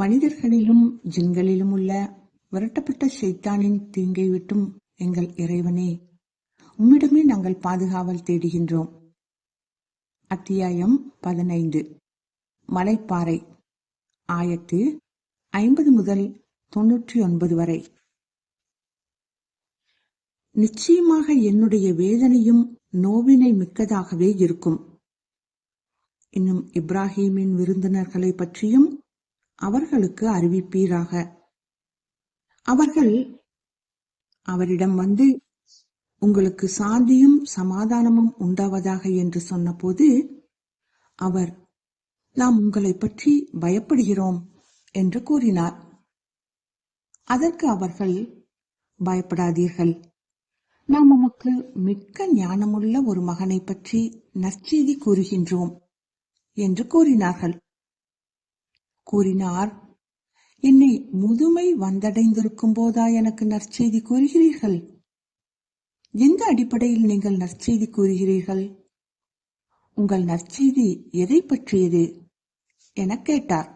மனிதர்களிலும் ஜின்களிலும் உள்ள விரட்டப்பட்ட சைத்தானின் தீங்கை விட்டும் எங்கள் இறைவனே உம்மிடமே நாங்கள் பாதுகாவல் தேடுகின்றோம். அத்தியாயம் பதினைந்து. மலைப்பாறை ஆயத்து ஐம்பது முதல் தொன்னூற்றி ஒன்பது வரை. நிச்சயமாக என்னுடைய வேதனையும் நோவினை மிக்கதாகவே இருக்கும். இன்னும் இப்ராஹீமின் விருந்தினர்களை பற்றியும் அவர்களுக்கு அறிவிப்பீராக. அவர்கள் அவரிடம் வந்து உங்களுக்கு சாந்தியும் சமாதானமும் உண்டாவதாக என்று சொன்னபோது அவர் நாம் உங்களை பற்றி பயப்படுகிறோம் என்று கூறினார். அதற்கு அவர்கள் பயப்படாதீர்கள். நாம் உமக்கு மிக்க ஞானமுள்ள ஒரு மகனை பற்றி நற்செய்தி கூறுகின்றோம் என்று கூறினார்கள். கூறினார். என்னை முதுமை வந்தடைந்திருக்கும் போதா எனக்கு நற்செய்தி கூறுகிறீர்கள்? எந்த அடிப்படையில் நீங்கள் நற்செய்தி கூறுகிறீர்கள்? உங்கள் நற்செய்தி எதை பற்றியது? என கேட்டார்.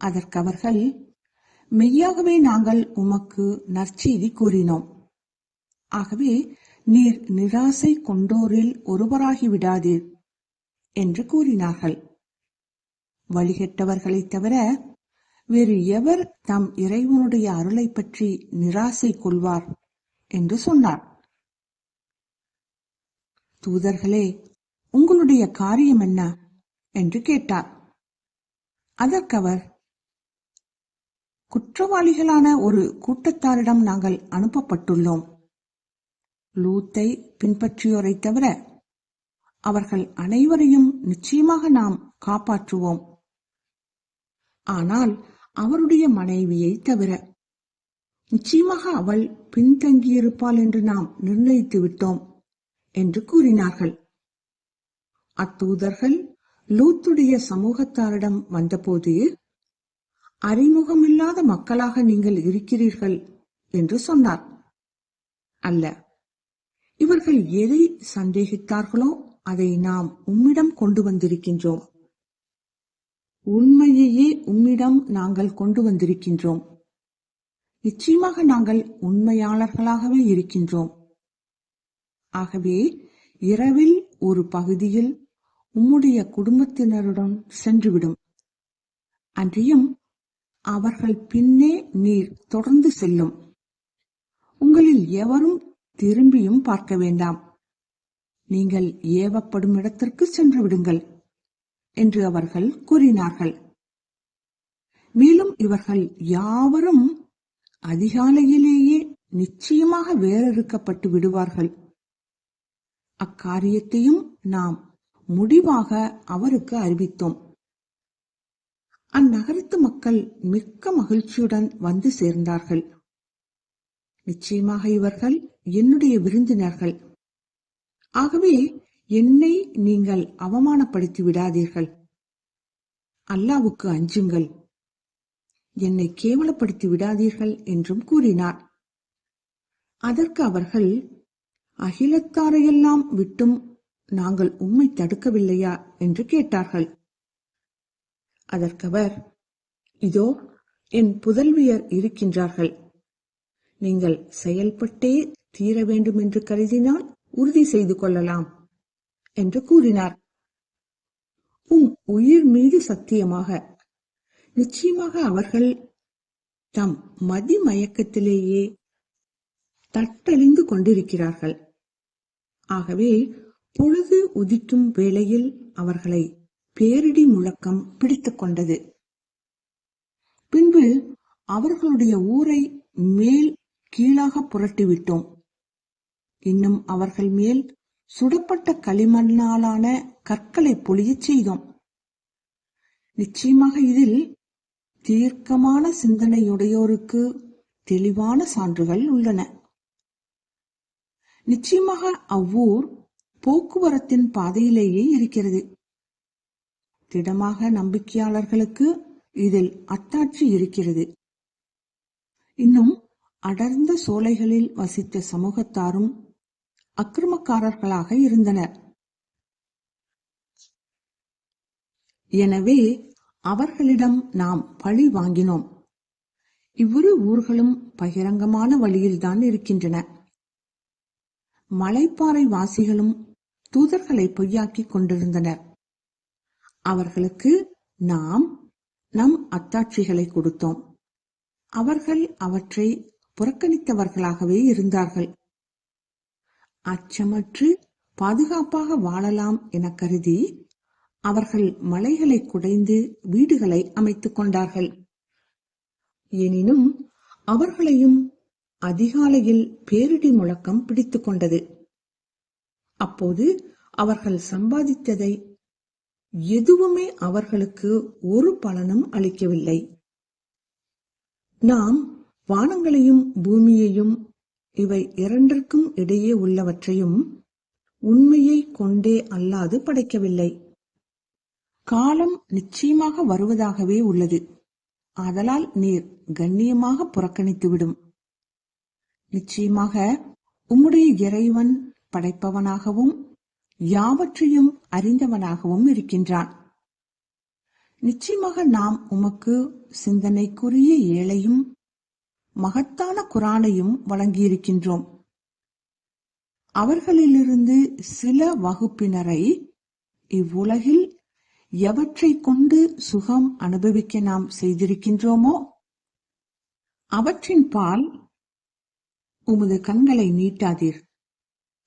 அதற்கு அவர்கள் மெய்யாகவே நாங்கள் உமக்கு நற்செய்தி கூறினோம். ஆகவே நீர் நிராசை கொண்டோரில் ஒருவராகி விடாதீர் என்று கூறினார்கள். வழிகெட்டவர்களைத் தவிர வேறு எவர் தம் இறைவனுடைய அருளை பற்றி நிராசை கொள்வார்? என்று சொன்னார் தூதர்களே உங்களுடைய காரியம் என்ன? என்று கேட்டார். அதற்கவர் குற்றவாளிகளான ஒரு கூட்டத்தாரிடம் நாங்கள் அனுப்பப்பட்டுள்ளோம். லூத்தை பின்பற்றியோரை தவிர அவர்கள் அனைவரையும் நிச்சயமாக நாம் காப்பாற்றுவோம். ஆனால் அவருடைய மனைவியை தவிர. நிச்சயமாக அவள் பின்தங்கியிருப்பாள் என்று நாம் நிர்ணயித்து விட்டோம் என்று கூறினார்கள். அத்தூதர்கள் லூத்துடைய சமூகத்தாரிடம் வந்தபோது அறிமுகமில்லாத மக்களாக நீங்கள் இருக்கிறீர்கள் என்று சொன்னார். அல்ல இவர்கள் எதை சந்தேகித்தார்களோ அதை நாம் உம்மிடம் கொண்டு வந்திருக்கின்றோம். உண்மையையே உம்மிடம் நாங்கள் கொண்டு வந்திருக்கின்றோம். நிச்சயமாக நாங்கள் உண்மையாளர்களாகவே இருக்கின்றோம். ஆகவே இரவில் ஒரு பகுதியில் உம்முடைய குடும்பத்தினருடன் சென்றுவிடும். அன்றியும் அவர்கள் பின்னே நீர் தொடர்ந்து செல்லும். உங்களில் எவரும் திரும்பியும் பார்க்க வேண்டாம். நீங்கள் ஏவப்படும் இடத்திற்கு சென்று விடுங்கள். என்று அவர்கள் கூறினார்கள். மேலும் இவர்கள் யாவரும் அதிகாலையிலேயே நிச்சயமாக வேறறுக்கப்பட்டு விடுவார்கள். அக்காரியத்தையும் நாம் முடிவாக அவருக்கு அறிவித்தோம். அந்நகரத்து மக்கள் மிக்க மகிழ்ச்சியுடன் வந்து சேர்ந்தார்கள். நிச்சயமாக இவர்கள் என்னுடைய விருந்தினர்கள். ஆகவே என்னை நீங்கள் அவமானப்படுத்தி விடாதீர்கள். அல்லாவுக்கு அஞ்சுங்கள். என்னை கேவலப்படுத்தி விடாதீர்கள் என்றும் கூறினார். அதற்கு அவர்கள் அகிலத்தாரையெல்லாம் விட்டும் நாங்கள் உம்மை தடுக்கவில்லையா? என்று கேட்டார்கள். அதற்கவர் இதோ என் புதல்வியர் இருக்கின்றார்கள். நீங்கள் செயல்பட்டே தீர வேண்டும் என்று கருதினால் உறுதி செய்து கொள்ளலாம். என்று கூறினார். உம் உயிர் மீது சத்தியமாக. நிச்சயமாக அவர்கள் தம் மதி மயக்கத்திலேயே தட்டழிந்து கொண்டிருக்கிறார்கள். ஆகவே பொழுது உதிக்கும் வேளையில் அவர்களை பேரிடி முழக்கம் பிடித்துக் கொண்டது. பின்பு அவர்களுடைய ஊரை மேல் கீழாக புரட்டிவிட்டோம். இன்னும் அவர்கள் மேல் சுடப்பட்ட களிமண்ணாலான கற்களை பொழியச் செய்தோம். நிச்சயமாக இதில் தீர்க்கமான சிந்தனையுடையோருக்கு தெளிவான சான்றுகள் உள்ளன. நிச்சயமாக அவ்வூர் போக்குவரத்தின் பாதையிலேயே இருக்கிறது. திடமாக நம்பிக்கையாளர்களுக்கு இதில் அத்தாட்சி இருக்கிறது. இன்னும் அடர்ந்த சோலைகளில் வசித்த சமூகத்தாரும் அக்கிரமக்காரர்களாக இருந்தனர். எனவே அவர்களிடம் நாம் பழி வாங்கினோம். இவ்விரு ஊர்களும் பகிரங்கமான வழியில்தான் இருக்கின்றன. மலைப்பாறை வாசிகளும் தூதர்களை பொய்யாக்கிக் கொண்டிருந்தனர். அவர்களுக்கு நாம் நம் அத்தாட்சிகளை கொடுத்தோம். அவர்கள் அவற்றை புறக்கணித்தவர்களாகவே இருந்தார்கள். அச்சமற்று பாதுகாப்பாக வாழலாம் என கருதி அவர்கள் மலைகளை குடைந்து வீடுகளை அமைத்துக் கொண்டார்கள். எனினும் அவர்களையும் அதிகாலையில் பேரிடி முழக்கம் பிடித்துக் கொண்டது. அப்போது அவர்கள் சம்பாதித்ததை எதுவுமே அவர்களுக்கு ஒரு பலனும் அளிக்கவில்லை. நாம் வானங்களையும் பூமியையும் இவை இரண்டிற்கும் இடையே உள்ளவற்றையும் உண்மையை கொண்டே அல்லாது படைக்கவில்லை. காலம் நிச்சயமாக வருவதாகவே உள்ளது. ஆதலால் நீர் கண்ணியமாக புறக்கணித்துவிடும். நிச்சயமாக உம்முடைய இறைவன் படைப்பவனாகவும் யாவற்றையும் அறிந்தவனாகவும் இருக்கின்றான். நிச்சயமாக நாம் உமக்கு சிந்தனைக்குரிய ஏழையும் மகத்தான குரானையும் வழங்கியிருக்கின்றோம். அவர்களிலிருந்து சில வகுப்பினரை இவ்வுலகில் எவற்றை கொண்டு சுகம் அனுபவிக்க நாம் செய்திருக்கின்றோமோ அவற்றின் பால் உமது கண்களை நீட்டாதீர்.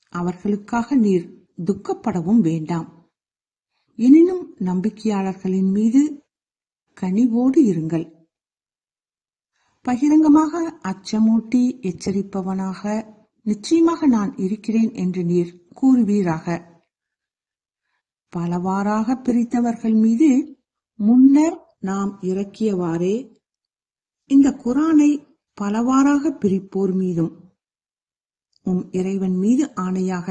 அவர்களுக்காக நீர் துக்கப்படவும் வேண்டாம். எனினும் நம்பிக்கையாளர்களின் மீது கனிவோடு இருங்கள். பகிரங்கமாக அச்சமூட்டி எச்சரிப்பவனாக நிச்சயமாக நான் இருக்கிறேன் என்று நீர் கூறுவீராக. பலவாறாக பிரித்தவர்கள் மீது முன்னர் நாம் இறக்கியவாறே இந்த குரானை பலவாறாக பிரிப்போர் மீதும் உம் இறைவன் மீது ஆணையாக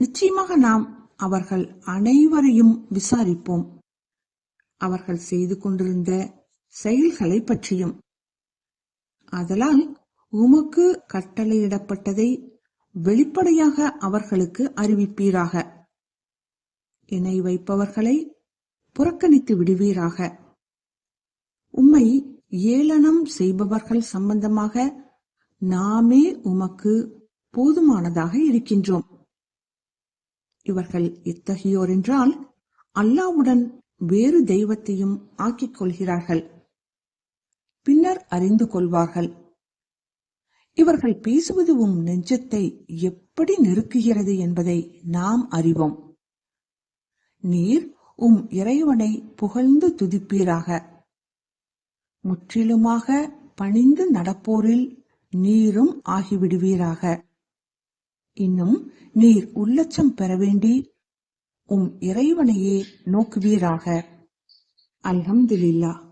நிச்சயமாக நாம் அவர்கள் அனைவரையும் விசாரிப்போம். அவர்கள் செய்து கொண்டிருந்த செயல்களை பற்றியும் ஆதலால் உமக்கு கட்டளையிடப்பட்டதை வெளிப்படையாக அவர்களுக்கு அறிவிப்பீராக. இணை வைப்பவர்களை புறக்கணித்து விடுவீராக. உம்மை ஏளனம் செய்பவர்கள் சம்பந்தமாக நாமே உமக்கு போதுமானதாக இருக்கின்றோம். இவர்கள் இத்தகையோர் என்றால் அல்லாவுடன் வேறு தெய்வத்தையும் ஆக்கிக் கொள்கிறார்கள். பின்னர் அறிந்து கொள்வார்கள். இவர்கள் பேசுவது உம் நெஞ்சத்தை எப்படி நெருக்குகிறது என்பதை நாம் அறிவோம். நீர் உம் இறைவனை புகழ்ந்து துதிப்பீராக. முற்றிலுமாக பணிந்து நடப்போரில் நீரும் ஆகிவிடுவீராக. இன்னும் நீர் உள்ளச்சம் பெற வேண்டி உம் இறைவனையே நோக்குவீராக. அல்ஹம்துலில்லா